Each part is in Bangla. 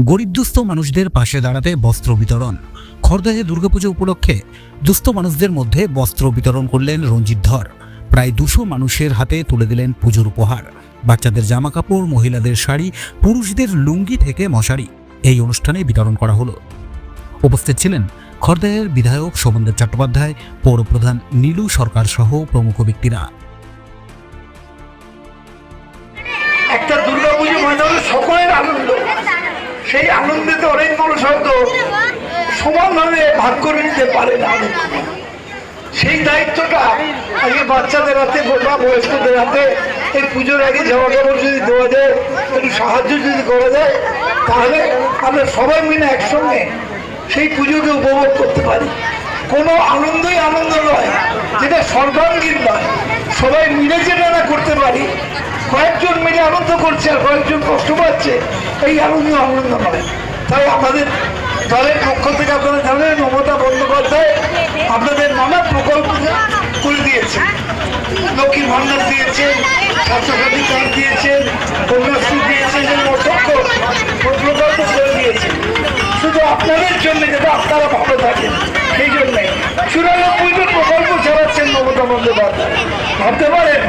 গরিব দুস্থ মানুষদের পাশে দাঁড়াতে বস্ত্র বিতরণ। খড়দহে দুর্গাপুজো উপলক্ষে দুস্থ মানুষদের মধ্যে বস্ত্র বিতরণ করলেন রঞ্জিত ধর। প্রায় দুশো মানুষের হাতে তুলে দিলেন পুজোর উপহার। বাচ্চাদের জামা কাপড় মহিলাদের শাড়ি, পুরুষদের লুঙ্গি থেকে মশারি। এই অনুষ্ঠানে বিতরণ করা হলো। উপস্থিত ছিলেন খড়দহের বিধায়ক শোভনদেব চট্টোপাধ্যায়, পৌরপ্রধান নীলু সরকার সহ প্রমুখ ব্যক্তিরা। একটা দুর্গাপুজো মানে সকলের আনন্দ। সেই আনন্দে তো অনেক মানুষ হয়তো সমানভাবে ভাগ করে নিতে পারে না। সেই দায়িত্বটা আগে বাচ্চাদের হাতে বা বয়স্কদের হাতে এই পুজোর আগে জামা কাপড় যদি দেওয়া যায়, একটু সাহায্য যদি করা যায়, তাহলে আমরা সবাই মিলে একসঙ্গে সেই পুজোকে উপভোগ করতে পারি। কোনো আনন্দই আনন্দ নয়, যেটা সর্বাঙ্গীন নয়। সবাই মিলে যেটা করতে পারি, কয়েকজন মিলে আনন্দ করছে আর কয়েকজন কষ্ট পাচ্ছে, এই আনন্দ আনন্দ নয় তাই আমাদের দলের পক্ষ থেকে আপনারা জানেন, মমতা বন্দ্যোপাধ্যায় আপনাদের নানা প্রকল্প করে দিয়েছে লক্ষ্মী ভান্ডার দিয়েছেন স্বাস্থ্যসাথী কার্ড দিয়েছেন কন্যাশ্রী দিয়েছেন অসংখ্য প্রকল্প করে দিয়েছেন। শুধু আপনাদের জন্য যাতে আপনারা ভালো থাকেন, সেই জন্যে। চুরানব্বইটা প্রকল্প চালাচ্ছেন মমতা বন্দ্যোপাধ্যায়। ভাবতে পারেন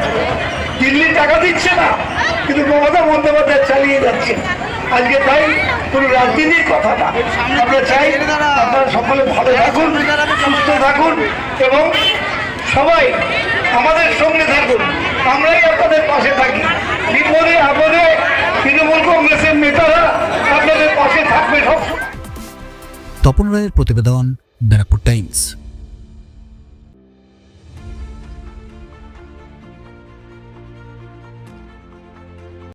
কিন্তু মমতা বন্দ্যোপাধ্যায় চালিয়ে যাচ্ছে। আজকে তাই কোনো রাজনীতির কথা না। আমরা চাই আপনারা সকলে ভালো থাকুন, সুস্থ থাকুন এবং সবাই আমাদের সঙ্গে থাকুন। আমরাই আপনাদের পাশে থাকি। বিপদে, আপদে তৃণমূল কংগ্রেসের নেতারা আপনাদের পাশে থাকবে সব তপন রায়ের প্রতিবেদন ব্যারাকপুর টাইমস।